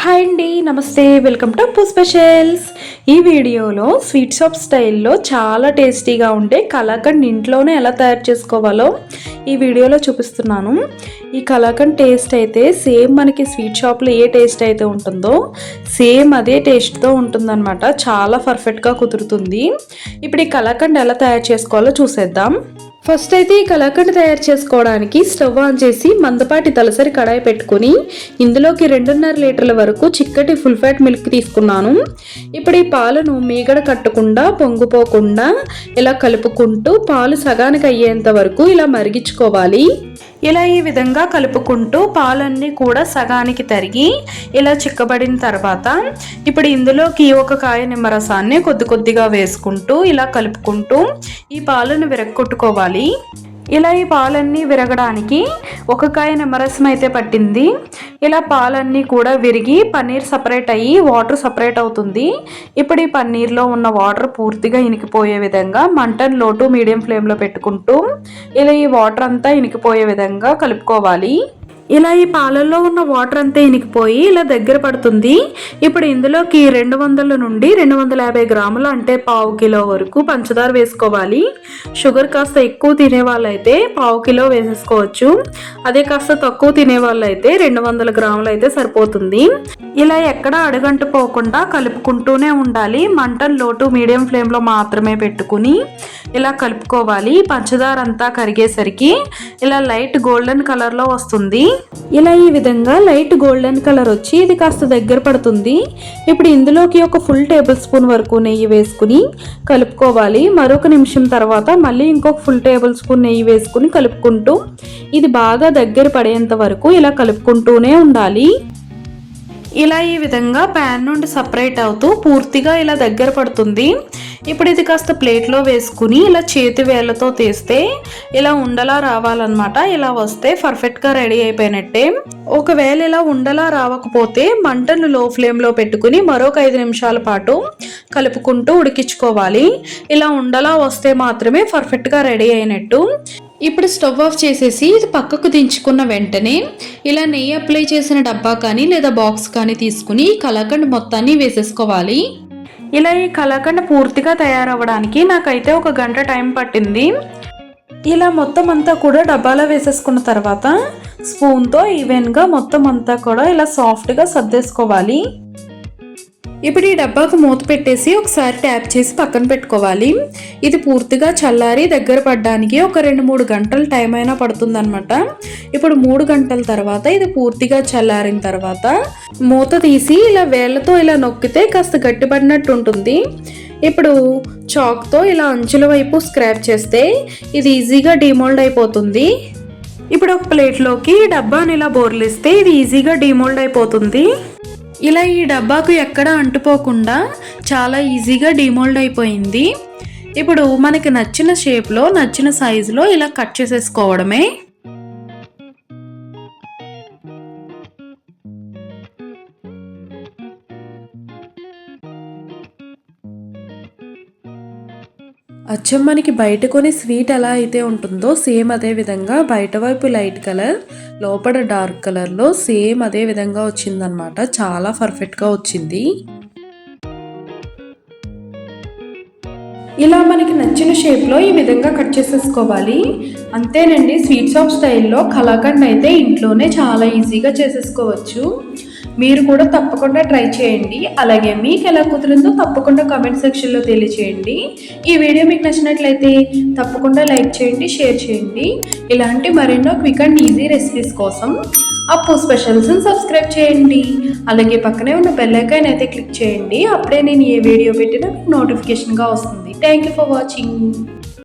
Hi అండి నమస్తే welcome to అప్పు స్పెషల్స్. ఈ వీడియోలో స్వీట్ షాప్ స్టైల్లో చాలా టేస్టీగా ఉండే కలాకండ్ ఇంట్లోనే ఎలా తయారు చేసుకోవాలో ఈ వీడియోలో చూపిస్తున్నాను. ఈ కలాకండ్ టేస్ట్ అయితే సేమ్ మనకి స్వీట్ షాప్లో ఏ టేస్ట్ అయితే ఉంటుందో సేమ్ అదే టేస్ట్తో ఉంటుందన్నమాట. చాలా పర్ఫెక్ట్గా కుదురుతుంది. ఇప్పుడు ఈ కలాకండ్ ఎలా తయారు చేసుకోవాలో చూసేద్దాం. ఫస్ట్ అయితే ఈ కలాకండ్ తయారు చేసుకోవడానికి స్టవ్ ఆన్ చేసి మందపాటి తలసరి కడాయి పెట్టుకుని ఇందులోకి రెండున్నర లీటర్ల వరకు చిక్కటి ఫుల్ ఫ్యాట్ మిల్క్ తీసుకున్నాను. ఇప్పుడు ఈ పాలను మీగడ కట్టకుండా పొంగిపోకుండా ఇలా కలుపుకుంటూ పాలు సగానికి అయ్యేంత వరకు ఇలా మరిగించుకోవాలి. ఇలా ఈ విధంగా కలుపుకుంటూ పాలన్నీ కూడా సగానికి తరిగి ఇలా చిక్కబడిన తర్వాత ఇప్పుడు ఇందులోకి ఒక కాయ నిమ్మరసాన్ని కొద్ది కొద్దిగా వేసుకుంటూ ఇలా కలుపుకుంటూ ఈ పాలను విరగొట్టుకోవాలి ఇలా ఈ పాలన్నీ విరగడానికి ఒక కాయ నిమ్మరసం అయితే పట్టింది. ఇలా పాలన్నీ కూడా విరిగి పన్నీర్ సపరేట్ అయ్యి వాటర్ సపరేట్ అవుతుంది. ఇప్పుడు ఈ పన్నీర్లో ఉన్న వాటర్ పూర్తిగా ఇనికిపోయే విధంగా మంటన్ లోటు మీడియం ఫ్లేమ్లో పెట్టుకుంటూ ఇలా ఈ వాటర్ అంతా ఇనికిపోయే విధంగా కలుపుకోవాలి. ఇలా ఈ పాలల్లో ఉన్న వాటర్ అంతా ఇనికిపోయి ఇలా దగ్గర పడుతుంది. ఇప్పుడు ఇందులోకి రెండు వందల నుండి రెండు వందల యాభై గ్రాములు అంటే పావు కిలో వరకు పంచదార వేసుకోవాలి. షుగర్ కాస్త ఎక్కువ తినే వాళ్ళైతే పావు కిలో వేసేసుకోవచ్చు. అదే కాస్త తక్కువ తినే వాళ్ళైతే రెండు వందల గ్రాములు అయితే సరిపోతుంది. ఇలా ఎక్కడ అడుగంటు పోకుండా కలుపుకుంటూనే ఉండాలి. మంటను లోటు మీడియం ఫ్లేమ్లో మాత్రమే పెట్టుకుని ఇలా కలుపుకోవాలి. పంచదార అంతా కరిగేసరికి ఇలా లైట్ గోల్డెన్ కలర్లో వస్తుంది. ఇలా ఈ విధంగా లైట్ గోల్డెన్ కలర్ వచ్చి ఇది కాస్త దగ్గర పడుతుంది. ఇప్పుడు ఇందులోకి ఒక ఫుల్ టేబుల్ స్పూన్ వరకు నెయ్యి వేసుకుని కలుపుకోవాలి. మరొక నిమిషం తర్వాత మళ్ళీ ఇంకొక ఫుల్ టేబుల్ స్పూన్ నెయ్యి వేసుకుని కలుపుకుంటూ ఇది బాగా దగ్గర పడేంత వరకు ఇలా కలుపుకుంటూనే ఉండాలి. ఇలా ఈ విధంగా ప్యాన్ నుండి సపరేట్ అవుతూ పూర్తిగా ఇలా దగ్గర పడుతుంది. ఇప్పుడు ఇది కాస్త ప్లేట్లో వేసుకుని ఇలా చేతి వేళ్ళతో తీస్తే ఇలా ఉండలా రావాలన్నమాట. ఇలా వస్తే పర్ఫెక్ట్గా రెడీ అయిపోయినట్టే. ఒకవేళ ఇలా ఉండలా రావకపోతే మంటను లో ఫ్లేమ్లో పెట్టుకుని మరొక ఐదు నిమిషాల పాటు కలుపుకుంటూ ఉడికించుకోవాలి. ఇలా ఉండలా వస్తే మాత్రమే పర్ఫెక్ట్గా రెడీ అయినట్టు. ఇప్పుడు స్టవ్ ఆఫ్ చేసేసి ఇది పక్కకు దించుకున్న వెంటనే ఇలా నెయ్యి అప్లై చేసిన డబ్బా కానీ లేదా బాక్స్ కానీ తీసుకుని కలకండ్ మొత్తాన్ని వేసేసుకోవాలి. ఇలా ఈ కలాకండ్ పూర్తిగా తయారవ్వడానికి నాకైతే ఒక గంట టైం పట్టింది. ఇలా మొత్తం అంతా కూడా డబ్బాలో వేసేసుకున్న తర్వాత స్పూన్తో ఈవెన్గా మొత్తం అంతా కూడా ఇలా సాఫ్ట్గా సర్దేసుకోవాలి. ఇప్పుడు ఈ డబ్బాకు మూత పెట్టేసి ఒకసారి ట్యాప్ చేసి పక్కన పెట్టుకోవాలి. ఇది పూర్తిగా చల్లారి దగ్గర పడడానికి ఒక రెండు మూడు గంటలు టైం అయినా పడుతుందనమాట ఇప్పుడు మూడు గంటల తర్వాత ఇది పూర్తిగా చల్లారిన తర్వాత మూత తీసి ఇలా వేళ్ళతో ఇలా నొక్కితే కాస్త గట్టిపడినట్టు ఉంటుంది ఇప్పుడు చాక్తో ఇలా అంచుల వైపు స్క్రాప్ చేస్తే ఇది ఈజీగా డిమోల్డ్ అయిపోతుంది. ఇప్పుడు ఒక ప్లేట్లోకి డబ్బాని ఇలా బోర్లిస్తే ఇది ఈజీగా డిమోల్డ్ అయిపోతుంది. ఇలా ఈ డబ్బాకు ఎక్కడ అంటుపోకుండా చాలా ఈజీగా డిమోల్డ్ అయిపోయింది. ఇప్పుడు మనకి నచ్చిన షేప్లో నచ్చిన సైజులో ఇలా కట్ చేసేసుకోవడమే. అచ్చం మనకి బయట కొని స్వీట్ ఎలా అయితే ఉంటుందో సేమ్ అదే విధంగా బయట వైపు లైట్ కలర్ లోపల డార్క్ కలర్లో సేమ్ అదే విధంగా వచ్చిందనమాట చాలా పర్ఫెక్ట్గా వచ్చింది. ఇలా మనకి నచ్చిన షేప్లో ఈ విధంగా కట్ చేసేసుకోవాలి. అంతేనండి స్వీట్ షాప్ స్టైల్లో కలాకండ్ అయితే ఇంట్లోనే చాలా ఈజీగా చేసేసుకోవచ్చు. మీరు కూడా తప్పకుండా ట్రై చేయండి. అలాగే మీకు ఎలా కుదిరిందో తప్పకుండా కామెంట్ సెక్షన్లో తెలియచేయండి. ఈ వీడియో మీకు నచ్చినట్లయితే తప్పకుండా లైక్ చేయండి షేర్ చేయండి. ఇలాంటి మరెన్నో క్విక్ అండ్ ఈజీ రెసిపీస్ కోసం అప్పు స్పెషల్స్ని సబ్స్క్రైబ్ చేయండి. అలాగే పక్కనే ఉన్న బెల్లైకాయన్ అయితే క్లిక్ చేయండి. అప్పుడే నేను ఏ వీడియో పెట్టినా మీకు నోటిఫికేషన్గా వస్తుంది. Thank you for watching